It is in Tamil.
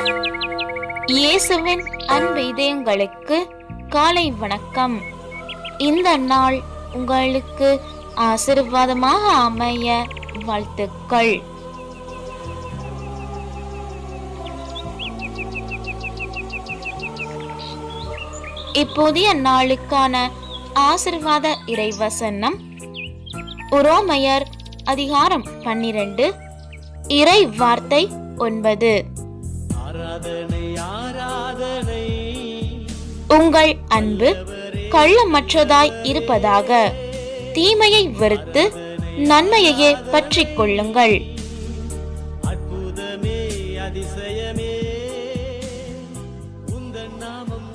இயேசுவின் அன்பு இதயங்களுக்கு காலை வணக்கம். இந்த நாள் உங்களுக்கு ஆசீர்வாதமாக அமைய வாழ்த்துக்கள். இப்போதைய நாளுக்கான ஆசிர்வாத இறைவசனம். உரோமையர் அதிகாரம் பன்னிரண்டு இறை வார்த்தை ஒன்பது. உங்கள் அன்பு கள்ளமற்றதாய் இருப்பதாக. தீமையை வெறுத்து நன்மையையே பற்றி கொள்ளுங்கள். அற்புதமே அதிசயமே. நாமம்